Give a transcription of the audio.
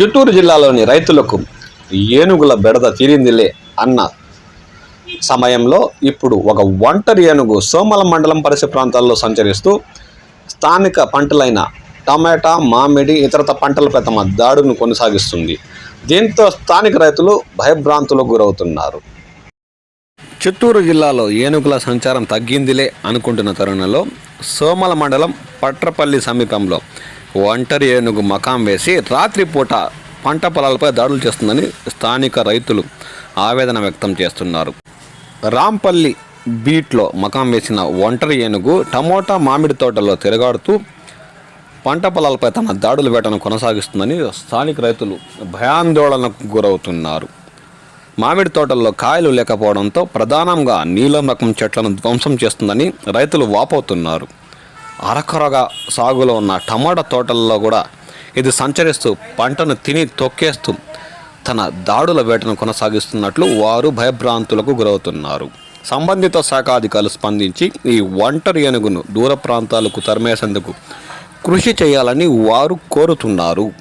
చిత్తూరు జిల్లాలోని రైతులకు ఏనుగుల బెడద తీరిందిలే అన్న సమయంలో ఇప్పుడు ఒక ఒంటరి ఏనుగు సోమల మండలం పరిసర ప్రాంతాల్లో సంచరిస్తూ స్థానిక పంటలైన టమాటా మామిడి ఇతరత పంటలపై తమ దాడును కొనసాగిస్తుంది. దీంతో స్థానిక రైతులు భయభ్రాంతులకు గురవుతున్నారు. చిత్తూరు జిల్లాలో ఏనుగుల సంచారం తగ్గిందిలే అనుకుంటున్న తరుణంలో సోమల మండలం పట్రపల్లి సమీపంలో ఒంటరి ఏనుగు మకాం వేసి రాత్రిపూట పంట పొలాలపై దాడులు చేస్తుందని స్థానిక రైతులు ఆవేదన వ్యక్తం చేస్తున్నారు. రాంపల్లి బీట్లో మకాం వేసిన ఒంటరి ఏనుగు టమోటా మామిడి తోటల్లో తిరగాడుతూ పంట పొలాలపై తన దాడుల వేటను కొనసాగిస్తుందని స్థానిక రైతులు భయాందోళనకు గురవుతున్నారు. మామిడి తోటల్లో కాయలు లేకపోవడంతో ప్రధానంగా నీలం రకం చెట్లను ధ్వంసం చేస్తుందని రైతులు వాపోతున్నారు. అరకొరగా సాగులో ఉన్న టమాటా తోటల్లో కూడా ఇది సంచరిస్తూ పంటను తిని తొక్కేస్తూ తన దాడుల వేటను కొనసాగిస్తున్నట్లు వారు భయభ్రాంతులకు గురవుతున్నారు. సంబంధిత శాఖ అధికారులు స్పందించి ఈ ఒంటరి ఏనుగును దూర ప్రాంతాలకు తరిమేసేందుకు కృషి చేయాలని వారు కోరుతున్నారు.